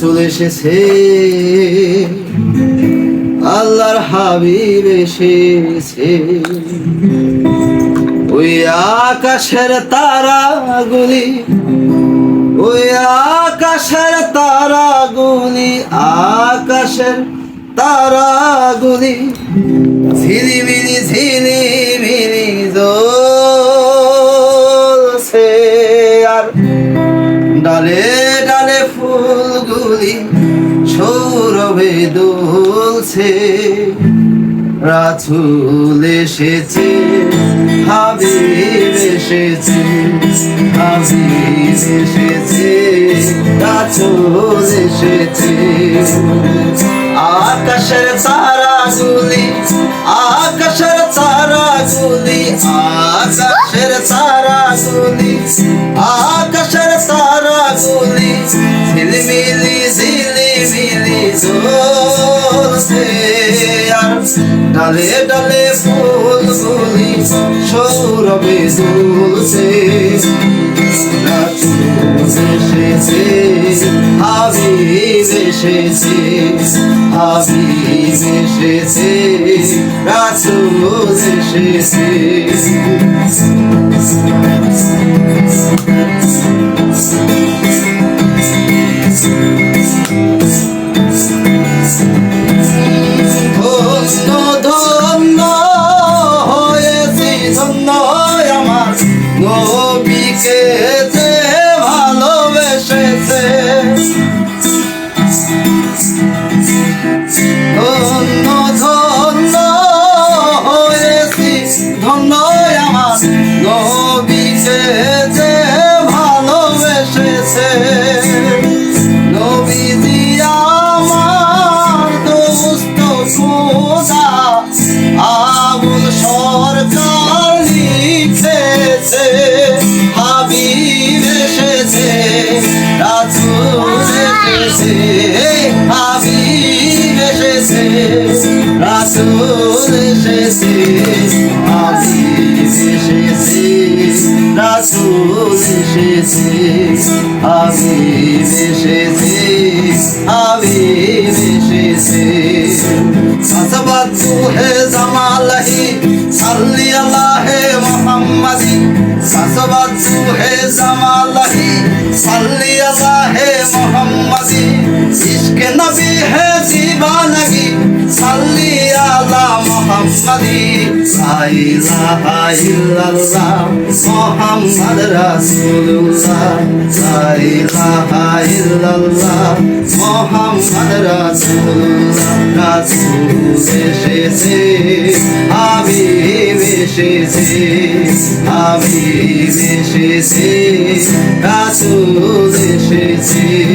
রাসুল এসেছে। আল্লাহর হাবিব এসেছে। ওই আকাশের তারা তারাগুলি, ওই আকাশের তারা তারাগুলি, আকাশের তারা তারাগুলি ঝিলিমিলি ঝিলিমিলি জ্বলছে। আর ডালে সৌরভে দুলছে রাছুল এসেছে, হাবিব এসেছে হাবিব এসেছে রাছুল এসেছে। আকাশের তারাগুলি আকাশের তারাগুলি আকাশের ডালে ডালে ফুলগুলি সৌরভে দুলছে এসেছে হাবিব এসেছে হাবিব এসেছে রাসুল এসেছে। ধন্য আমার নবীকে যে ভালোবেসেছে। নবীজি আমার দোস্ত খোদা, আবুল সরকার লিখেছে, হাবিব এসেছে, রাসুল এসেছে, হাবিব এসেছে, রাসুল এসেছে। রাসুল এসেছে হাবিব এসেছে হাবিব এসেছে। আসবাত হে জামালহি সাল্লি আলাহে মুহাম্মাদি। আসবাত মুহাম্মাদি লা ইলাহা ইল্লাল্লাহ মুহাম্মদ রাসূলুল্লাহ লা ইলাহা ইল্লাল্লাহ মুহাম্মদ রাসূলুল্লাহ রাসূল এসেছে, হাবিব এসেছে হাবিব এসেছে, রাসূল এসেছে।